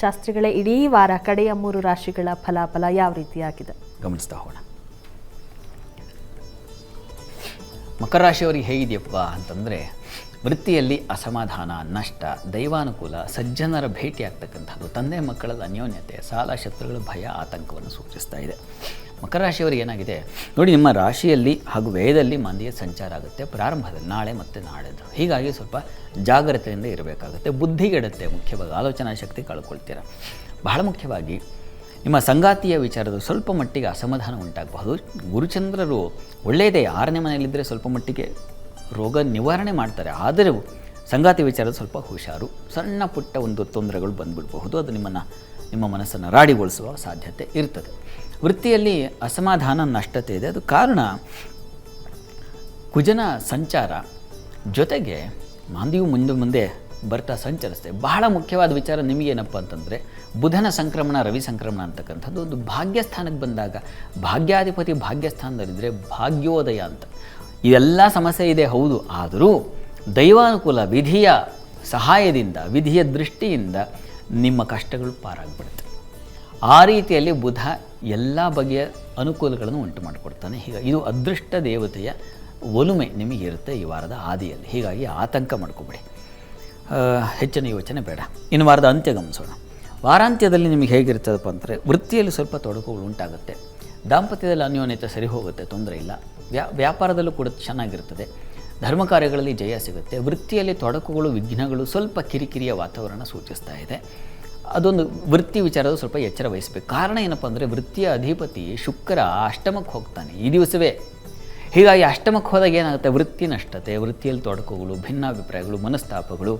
ಶಾಸ್ತ್ರಿಗಳೇ ಇಡೀ ವಾರ ಕಡೆಯ ಮೂರು ರಾಶಿಗಳ ಫಲಾಫಲ ಯಾವ ರೀತಿಯಾಗಿದೆ? ಗಮನಿಸ್ತಾ ಹೋಗೋಣ. ಮಕರ ರಾಶಿಯವರಿಗೆ ಹೇಗಿದೆಯಪ್ಪ ಅಂತಂದರೆ ವೃತ್ತಿಯಲ್ಲಿ ಅಸಮಾಧಾನ, ನಷ್ಟ, ದೈವಾನುಕೂಲ, ಸಜ್ಜನರ ಭೇಟಿ ಆಗ್ತಕ್ಕಂಥದ್ದು ತಂದೆ ಮಕ್ಕಳ ಅನ್ಯೋನ್ಯತೆ, ಸಾಲ, ಶತ್ರುಗಳ ಭಯ, ಆತಂಕವನ್ನು ಸೂಚಿಸ್ತಾ ಇದೆ. ಮಕರ ರಾಶಿಯವರಿಗೆ ಏನಾಗಿದೆ? ನೋಡಿ, ನಿಮ್ಮ ರಾಶಿಯಲ್ಲಿ ಹಾಗೂ ವ್ಯಯದಲ್ಲಿ ಮಂದಿಯ ಸಂಚಾರ ಆಗುತ್ತೆ. ಪ್ರಾರಂಭದಲ್ಲಿ ನಾಳೆ ಮತ್ತು ನಾಳೆದು. ಹೀಗಾಗಿ ಸ್ವಲ್ಪ ಜಾಗ್ರತೆಯಿಂದ ಇರಬೇಕಾಗುತ್ತೆ. ಬುದ್ಧಿಗೆಡುತ್ತೆ ಮುಖ್ಯವಾಗಿ. ಆಲೋಚನಾ ಶಕ್ತಿ ಕಳ್ಕೊಳ್ತೀರ. ಬಹಳ ಮುಖ್ಯವಾಗಿ, ನಿಮ್ಮ ಸಂಗಾತಿಯ ವಿಚಾರದ ಸ್ವಲ್ಪ ಮಟ್ಟಿಗೆ ಅಸಮಾಧಾನ ಉಂಟಾಗಬಹುದು. ಗುರುಚಂದ್ರರು ಒಳ್ಳೆಯದೇ. ಆರನೇ ಮನೆಯಲ್ಲಿದ್ದರೆ ಸ್ವಲ್ಪ ಮಟ್ಟಿಗೆ ರೋಗ ನಿವಾರಣೆ ಮಾಡ್ತಾರೆ. ಆದರೂ ಸಂಗಾತಿ ವಿಚಾರ ಸ್ವಲ್ಪ ಹುಷಾರು. ಸಣ್ಣ ಪುಟ್ಟ ಒಂದು ತೊಂದರೆಗಳು ಬಂದ್ಬಿಡಬಹುದು. ಅದು ನಿಮ್ಮನ್ನು, ನಿಮ್ಮ ಮನಸ್ಸನ್ನು ರಾಡಿಗೊಳಿಸುವ ಸಾಧ್ಯತೆ ಇರ್ತದೆ. ವೃತ್ತಿಯಲ್ಲಿ ಅಸಮಾಧಾನ, ನಷ್ಟತೆ ಇದೆ. ಅದು ಕಾರಣ ಕುಜನ ಸಂಚಾರ ಜೊತೆಗೆ ಮಾಂದಿಯು ಮುಂದೆ ಮುಂದೆ ಬರ್ತಾ ಸಂಚರಿಸ್ತೇವೆ ಬಹಳ ಮುಖ್ಯವಾದ ವಿಚಾರ ನಿಮಗೇನಪ್ಪ ಅಂತಂದರೆ, ಬುಧನ ಸಂಕ್ರಮಣ, ರವಿ ಸಂಕ್ರಮಣ ಅಂತಕ್ಕಂಥದ್ದು ಒಂದು ಭಾಗ್ಯಸ್ಥಾನಕ್ಕೆ ಬಂದಾಗ, ಭಾಗ್ಯಾಧಿಪತಿ ಭಾಗ್ಯಸ್ಥಾನದಲ್ಲಿದ್ದರೆ ಭಾಗ್ಯೋದಯ ಅಂತ. ಇದೆಲ್ಲ ಸಮಸ್ಯೆ ಇದೆ, ಹೌದು. ಆದರೂ ದೈವಾನುಕೂಲ ವಿಧಿಯ ಸಹಾಯದಿಂದ, ವಿಧಿಯ ದೃಷ್ಟಿಯಿಂದ ನಿಮ್ಮ ಕಷ್ಟಗಳು ಪಾರಾಗ್ಬಿಡುತ್ತೆ. ಆ ರೀತಿಯಲ್ಲಿ ಬುಧ ಎಲ್ಲ ಬಗೆಯ ಅನುಕೂಲಗಳನ್ನು ಉಂಟು ಮಾಡಿಕೊಡ್ತಾನೆ. ಹೀಗಾಗಿ ಇದು ಅದೃಷ್ಟ ದೇವತೆಯ ಒಲುಮೆ ನಿಮಗಿರುತ್ತೆ ಈ ವಾರದ ಆದಿಯಲ್ಲಿ. ಹೀಗಾಗಿ ಆತಂಕ ಮಾಡ್ಕೊಬೇಡಿ. ಹೆಚ್ಚಿನ ಯೋಚನೆ ಬೇಡ. ಇನ್ನು ವಾರದ ಅಂತ್ಯ ಗಮನಿಸೋಣ. ವಾರಾಂತ್ಯದಲ್ಲಿ ನಿಮಗೆ ಹೇಗಿರ್ತದಪ್ಪ ಅಂದರೆ ವೃತ್ತಿಯಲ್ಲಿ ಸ್ವಲ್ಪ ತೊಡಕುಗಳು ಉಂಟಾಗುತ್ತೆ. ದಾಂಪತ್ಯದಲ್ಲಿ ಅನ್ಯೋನ್ಯತೆ ಸರಿ ಹೋಗುತ್ತೆ, ತೊಂದರೆ ಇಲ್ಲ. ವ್ಯಾ, ವ್ಯಾಪಾರದಲ್ಲೂ ಕೂಡ ಚೆನ್ನಾಗಿರ್ತದೆ. ಧರ್ಮ ಕಾರ್ಯಗಳಲ್ಲಿ ಜಯ ಸಿಗುತ್ತೆ. ವೃತ್ತಿಯಲ್ಲಿ ತೊಡಕುಗಳು, ವಿಘ್ನಗಳು ಸ್ವಲ್ಪ ಕಿರಿಕಿರಿಯ ವಾತಾವರಣ ಸೂಚಿಸ್ತಾ ಇದೆ. ಅದೊಂದು ವೃತ್ತಿ ವಿಚಾರದ ಸ್ವಲ್ಪ ಎಚ್ಚರ ವಹಿಸಬೇಕು. ಕಾರಣ ಏನಪ್ಪ ಅಂದರೆ ವೃತ್ತಿಯ ಅಧಿಪತಿ ಶುಕ್ರ ಅಷ್ಟಮಕ್ಕೆ ಹೋಗ್ತಾನೆ ಈ ದಿವಸವೇ. ಹೀಗಾಗಿ ಅಷ್ಟಮಕ್ಕೆ ಹೋದಾಗ ಏನಾಗುತ್ತೆ? ವೃತ್ತಿ ನಷ್ಟತೆ, ವೃತ್ತಿಯಲ್ಲಿ ತೊಡಕುಗಳು, ಭಿನ್ನಾಭಿಪ್ರಾಯಗಳು, ಮನಸ್ತಾಪಗಳು,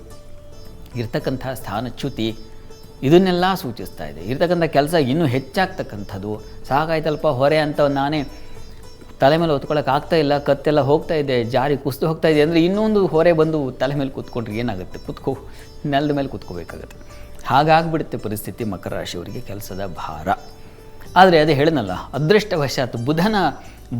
ಇರ್ತಕ್ಕಂಥ ಸ್ಥಾನಚ್ಯುತಿ ಇದನ್ನೆಲ್ಲ ಸೂಚಿಸ್ತಾ ಇದೆ. ಇರ್ತಕ್ಕಂಥ ಕೆಲಸ ಇನ್ನೂ ಹೆಚ್ಚಾಗ್ತಕ್ಕಂಥದ್ದು. ಸಾಕಾಯ್ತಲ್ಪ ಹೊರೆ ಅಂತ ನಾನೇ ತಲೆ ಮೇಲೆ ಹೊತ್ಕೊಳ್ಳೋಕೆ ಇಲ್ಲ, ಕತ್ತೆಲ್ಲ ಹೋಗ್ತಾ ಇದೆ, ಜಾರಿ ಕುಸ್ದು ಹೋಗ್ತಾ ಇದೆ ಅಂದರೆ ಇನ್ನೊಂದು ಹೊರೆ ಬಂದು ತಲೆ ಮೇಲೆ ಕೂತ್ಕೊಂಡ್ರೆ ಏನಾಗುತ್ತೆ? ಕುತ್ಕೋ, ನೆಲದ ಮೇಲೆ ಕೂತ್ಕೋಬೇಕಾಗತ್ತೆ. ಹಾಗಾಗ್ಬಿಡುತ್ತೆ ಪರಿಸ್ಥಿತಿ ಮಕರ ರಾಶಿಯವರಿಗೆ ಕೆಲಸದ ಭಾರ. ಆದರೆ ಅದೇ ಹೇಳನಲ್ಲ ಅದೃಷ್ಟವಶಾತ್ ಬುಧನ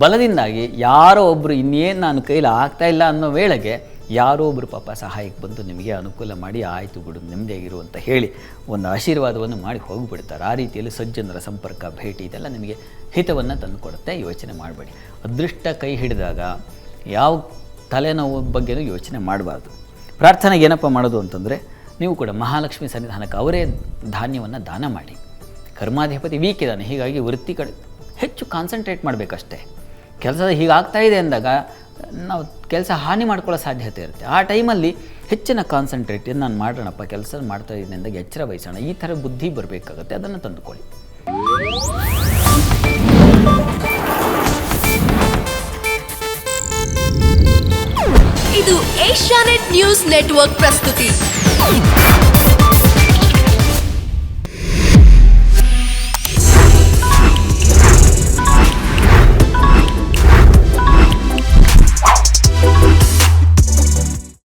ಬಲದಿಂದಾಗಿ ಯಾರೋ ಒಬ್ಬರು ಇನ್ನೇನು ನಾನು ಕೈಲಿ ಇಲ್ಲ ಅನ್ನೋ ವೇಳೆಗೆ ಯಾರೋ ಒಬ್ಬರು ಪಾಪ ಸಹಾಯಕ್ಕೆ ಬಂದು ನಿಮಗೆ ಅನುಕೂಲ ಮಾಡಿ ಆಯಿತು ಬಿಡು ನೆಮ್ಮದಿಯಾಗಿರು ಅಂತ ಹೇಳಿ ಒಂದು ಆಶೀರ್ವಾದವನ್ನು ಮಾಡಿ ಹೋಗಿಬಿಡ್ತಾರೆ. ಆ ರೀತಿಯಲ್ಲಿ ಸಜ್ಜನರ ಸಂಪರ್ಕ, ಭೇಟಿ ಇದೆಲ್ಲ ನಿಮಗೆ ಹಿತವನ್ನು ತಂದುಕೊಡುತ್ತೆ. ಯೋಚನೆ ಮಾಡಬೇಡಿ. ಅದೃಷ್ಟ ಕೈ ಹಿಡಿದಾಗ ಯಾವ ತಲೆನೋವು ಬಗ್ಗೆನೂ ಯೋಚನೆ ಮಾಡಬಾರ್ದು. ಪ್ರಾರ್ಥನೆಗೆ ಏನಪ್ಪ ಮಾಡೋದು ಅಂತಂದರೆ, ನೀವು ಕೂಡ ಮಹಾಲಕ್ಷ್ಮಿ ಸನ್ನಿಧಾನಕ್ಕೆ ಅವರೇ ಧಾನ್ಯವನ್ನು ದಾನ ಮಾಡಿ. ಕರ್ಮಾಧಿಪತಿ ವೀಕ್ ಇದ್ದಾನೆ ಹೀಗಾಗಿ ವೃತ್ತಿ ಕಡೆ ಹೆಚ್ಚು ಕಾನ್ಸಂಟ್ರೇಟ್ ಮಾಡಬೇಕಷ್ಟೇ. ಕೆಲಸ ಹೀಗಾಗ್ತಾ ಇದೆ ಅಂದಾಗ ನಾವು ಕೆಲಸ ಹಾನಿ ಮಾಡ್ಕೊಳ್ಳೋ ಸಾಧ್ಯತೆ ಇರುತ್ತೆ. ಆ ಟೈಮಲ್ಲಿ ಹೆಚ್ಚಿನ ಕಾನ್ಸಂಟ್ರೇಟ್ ನಾನು ಮಾಡೋಣಪ್ಪ ಕೆಲಸ ಮಾಡ್ತಾ ಇದ್ದೀನಿ ಅಂದಾಗ ಎಚ್ಚರ ವಹಿಸೋಣ. ಈ ಥರ ಬುದ್ಧಿ ಬರಬೇಕಾಗತ್ತೆ, ಅದನ್ನು ತಂದುಕೊಳ್ಳಿ. ಇದು ಏಷ್ಯಾನೆಟ್ ನ್ಯೂಸ್ ನೆಟ್ವರ್ಕ್ ಪ್ರಸ್ತುತಿ.